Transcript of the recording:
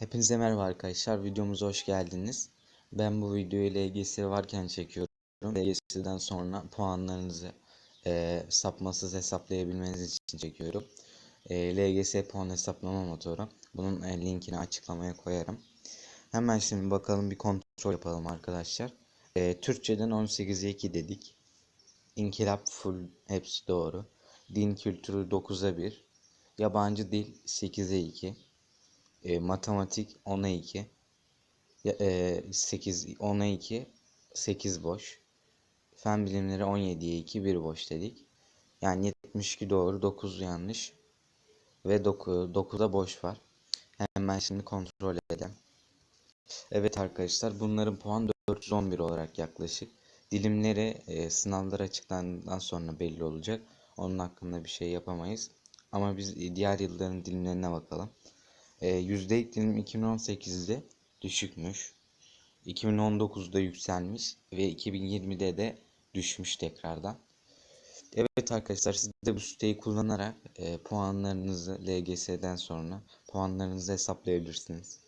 Hepinize merhaba arkadaşlar. Videomuza hoş geldiniz. Ben bu videoyu LGS varken çekiyorum. LGS'den sonra puanlarınızı e, sapmasız hesaplayabilmeniz için çekiyorum. E, LGS puan hesaplama motoru. Bunun e, linkini açıklamaya koyarım. Hemen şimdi bakalım bir kontrol yapalım arkadaşlar. E, Türkçeden 18'e 2 dedik. İnkılap full hepsi doğru. Din kültürü 9'a 1. Yabancı dil 8'e 2 e, matematik 10'a 2 ya, e, 8 10'a 2 8 boş. Fen bilimleri 17'ye 2 1 boş dedik. Yani 72 doğru 9 yanlış ve 9, 9'da boş var. Hemen şimdi kontrol edelim evet arkadaşlar bunların puan 411 olarak yaklaşık. Dilimleri e, sınavlar açıklandığından sonra belli olacak. Onun hakkında bir şey yapamayız. Ama biz diğer yılların dilimlerine bakalım e, yüzdelik dilim 2018'de düşükmüş. 2019'da yükselmiş ve 2020'de de düşmüş tekrardan. Evet arkadaşlar siz de bu siteyi kullanarak e, puanlarınızı LGS'den sonra puanlarınızı hesaplayabilirsiniz.